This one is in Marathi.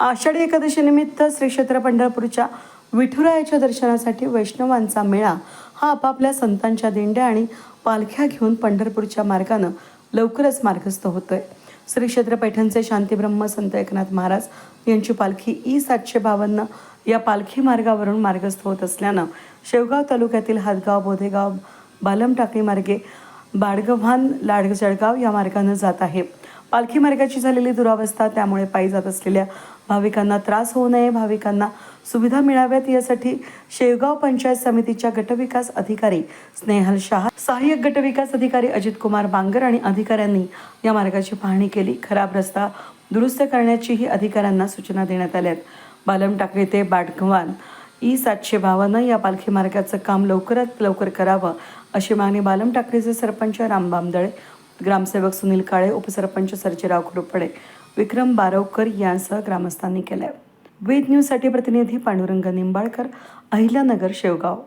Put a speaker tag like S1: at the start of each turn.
S1: आषाढी एकादशीनिमित्त श्री क्षेत्र पंढरपूरच्या विठुरायाच्या दर्शनासाठी वैष्णवांचा मेळा हा आपापल्या संतांच्या दिंड्या आणि पालख्या घेऊन पंढरपूरच्या मार्गानं लवकरच मार्गस्थ होतोय. श्री क्षेत्र पैठणचे शांतीब्रह्म संत एकनाथ महाराज यांची पालखी ई सातशे बावन्न या पालखी मार्गावरून मार्गस्थ होत असल्यानं शेवगाव तालुक्यातील हातगाव बोधेगाव बालम टाकळी मार्गे बाडगव्हाण लाड जळगाव या मार्गानं जात आहे. पालखी मार्गाची झालेली दुरावस्था त्यामुळे पायी जात असलेल्या भाविकांना त्रास होऊ नये. भाविकांना सुविधा मिळाव्यात. यासाठी शेवगाव पंचायत समितीच्या गटविकास अधिकारी स्नेहल शहा सहाय्यक गटविकास अधिकारी अजित कुमार बांगर आणि अधिकाऱ्यांनी या मार्गाची पाहणी केली. खराब रस्ता दुरुस्त करण्याचीही अधिकाऱ्यांना सूचना देण्यात आल्या आहेत. बालम टाकळी ते बाटगवान ई सातशे बावन्न या पालखी मार्गाचं काम लवकरात लवकर करावं अशी मागणी बालम टाकळीचे सरपंच रामबाम दळे ग्रामसेवक सुनील काळे उपसरपंच सर्जेराव खुरपडे विक्रम बारवकर यांसह ग्रामस्थांनी केलंय. वेद न्यूजसाठी प्रतिनिधी पांडुरंग निंबाळकर अहिल्यानगर शेवगाव.